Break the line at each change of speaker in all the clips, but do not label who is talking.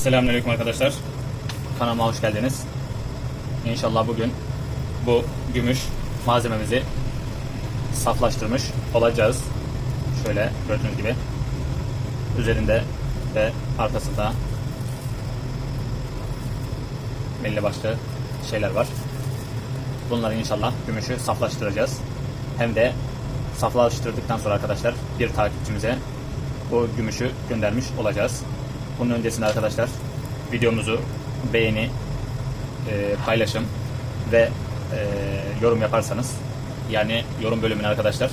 Selamünaleyküm arkadaşlar. Kanalıma hoş geldiniz. İnşallah bugün bu gümüş malzememizi saflaştırmış olacağız. Şöyle gördüğünüz gibi üzerinde ve arkasında belli başlı şeyler var. Bunları inşallah gümüşü saflaştıracağız. Hem de saflaştırdıktan sonra arkadaşlar bir takipçimize bu gümüşü göndermiş olacağız. Bunun öncesinde arkadaşlar videomuzu beğeni, e, paylaşım ve e, yorum yaparsanız yani yorum bölümüne arkadaşlar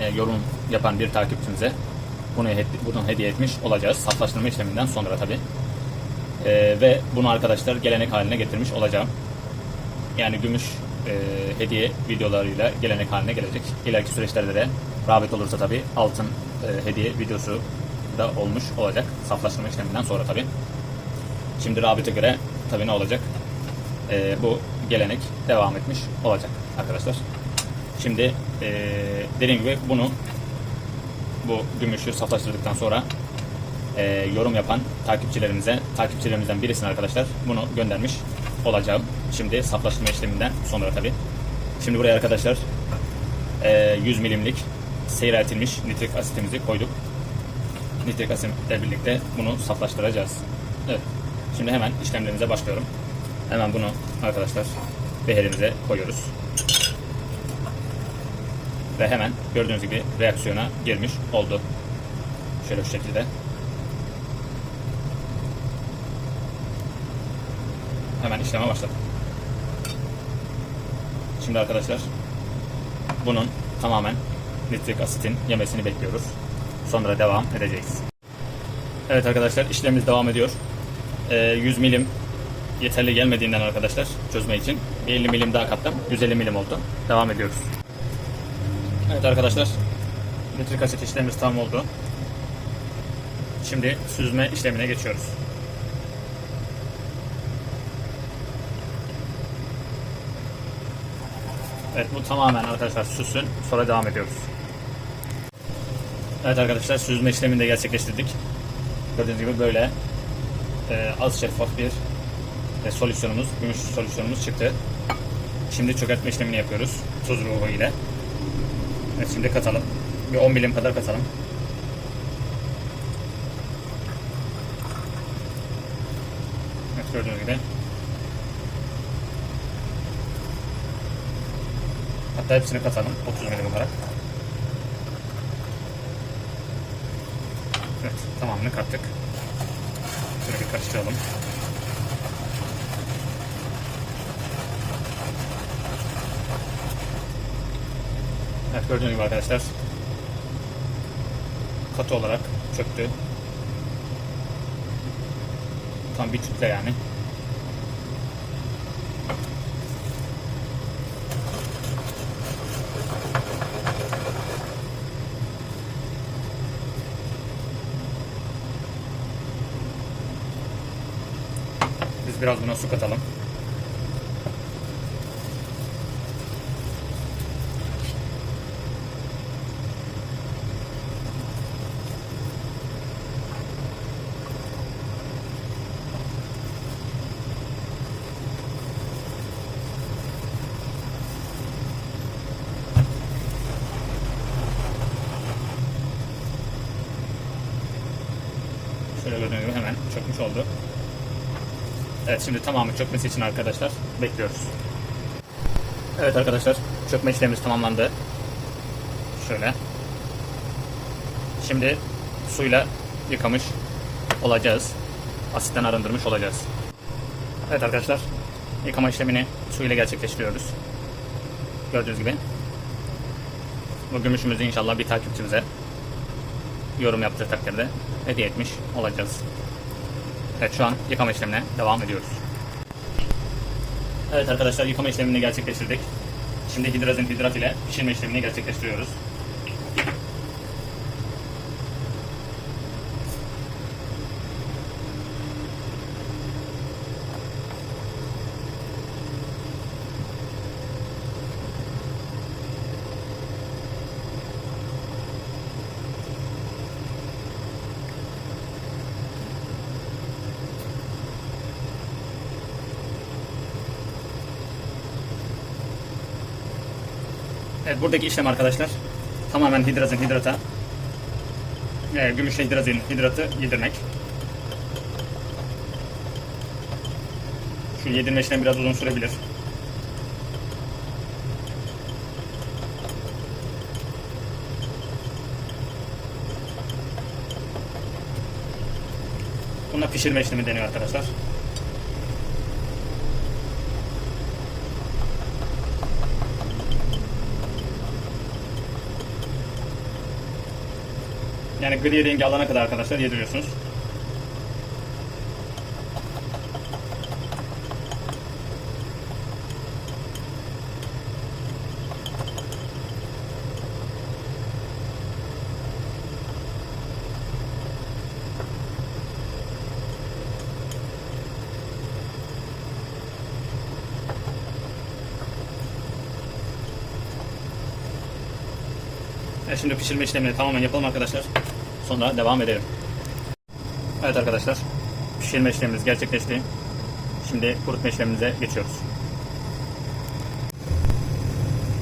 e, yorum yapan bir takipçimize bunu, bunu hediye etmiş olacağız. Saflaştırma işleminden sonra tabi. ve bunu arkadaşlar gelenek haline getirmiş olacağım. Yani gümüş e, hediye videolarıyla gelenek haline gelecek. İleriki süreçlerde de rağbet olursa tabi altın e, hediye videosu da olmuş olacak. Saflaştırma işleminden sonra tabi. Şimdi rağbete göre tabi ne olacak? E, bu gelenek devam etmiş olacak arkadaşlar. Şimdi e, dediğim gibi bunu bu gümüşü saflaştırdıktan sonra e, yorum yapan takipçilerimize, takipçilerimizden birisine arkadaşlar bunu göndermiş olacağım. Şimdi saflaştırma işleminden sonra tabi. Şimdi buraya arkadaşlar e, 100 milimlik seyreltilmiş nitrik asitimizi koyduk. Nitrik asitle birlikte bunu saflaştıracağız. Evet. Şimdi hemen işlemlerimize başlıyorum. Hemen bunu arkadaşlar beherimize koyuyoruz. Ve hemen gördüğünüz gibi reaksiyona girmiş oldu. Şöyle şu şekilde. Hemen işleme başladı. Şimdi arkadaşlar bunun tamamen nitrik asitin yemesini bekliyoruz. Sonra devam edeceğiz. Evet arkadaşlar işlemimiz devam ediyor. Ee, 100 milim yeterli gelmediğinden arkadaşlar çözme için bir 50 milim daha kattım. 150 milim oldu. Devam ediyoruz. Evet arkadaşlar nitrik asit işlemimiz tam oldu. Şimdi süzme işlemine geçiyoruz. Evet bu tamamen arkadaşlar süsün. Sonra devam ediyoruz. Evet arkadaşlar süzme işlemini de gerçekleştirdik. Gördüğünüz gibi böyle e, az şeffaf bir e, solüsyonumuz, gümüş solüsyonumuz çıktı. Şimdi çökertme işlemini yapıyoruz. Tuz ruhu ile. Evet şimdi katalım. Bir 10 milim kadar katalım. Evet gördüğünüz gibi. Hatta hepsini katalım 30 milim olarak. Evet tamamını kattık. Şöyle bir karıştıralım. Evet gördüğünüz gibi arkadaşlar katı olarak çöktü. Tam bir kütle yani. Biraz buna su katalım. Şöyle gördüğünüz gibi hemen çökmüş oldu. Evet şimdi tamamı çökmesi için arkadaşlar bekliyoruz. Evet arkadaşlar çökme işlemimiz tamamlandı. Şöyle. Şimdi suyla yıkamış olacağız. Asitten arındırmış olacağız. Evet arkadaşlar yıkama işlemini suyla gerçekleştiriyoruz. Gördüğünüz gibi. Bu gümüşümüzü inşallah bir takipçimize yorum yaptığı takdirde hediye etmiş olacağız. Evet şu an yıkama işlemine devam ediyoruz. Evet arkadaşlar yıkama işlemini gerçekleştirdik. Şimdi hidrazin hidrat ile pişirme işlemini gerçekleştiriyoruz. Evet buradaki işlem arkadaşlar tamamen hidrazin hidrata e, gümüşle hidrazin hidratı yedirmek. Şu yedirme işlemi biraz uzun sürebilir. Buna pişirme işlemi deniyor arkadaşlar. Yani gri rengi alana kadar arkadaşlar yediriyorsunuz. Evet, şimdi pişirme işlemini tamamen yapalım arkadaşlar. Sonra devam edelim. Evet arkadaşlar. Pişirme işlemimiz gerçekleşti. Şimdi kurutma işlemimize geçiyoruz.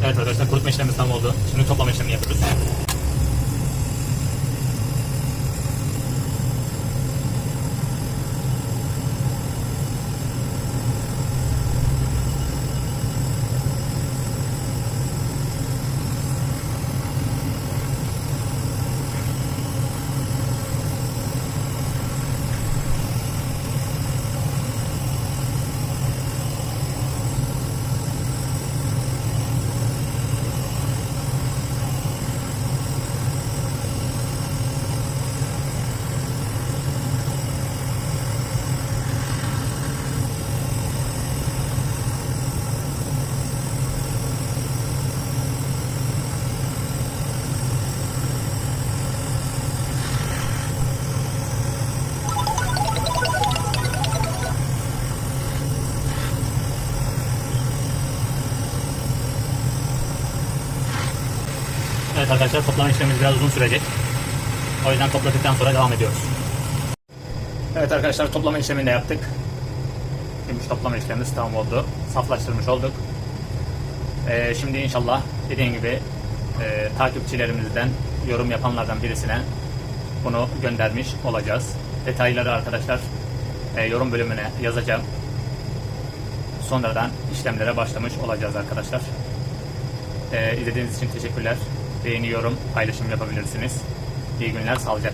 Evet arkadaşlar kurutma işlemimiz tam oldu. Şimdi toplama işlemini yapıyoruz. Evet arkadaşlar toplama işlemimiz biraz uzun sürecek. O yüzden topladıktan sonra devam ediyoruz. Evet arkadaşlar toplama işlemini de yaptık. Gümüş toplama işlemimiz tamam oldu. Saflaştırmış olduk. Ee, şimdi inşallah dediğim gibi e, takipçilerimizden yorum yapanlardan birisine bunu göndermiş olacağız. Detayları arkadaşlar e, yorum bölümüne yazacağım. Sonradan işlemlere başlamış olacağız arkadaşlar. Ee, izlediğiniz için teşekkürler. Beğeni, yorum, paylaşım yapabilirsiniz. İyi günler, sağlıcakla.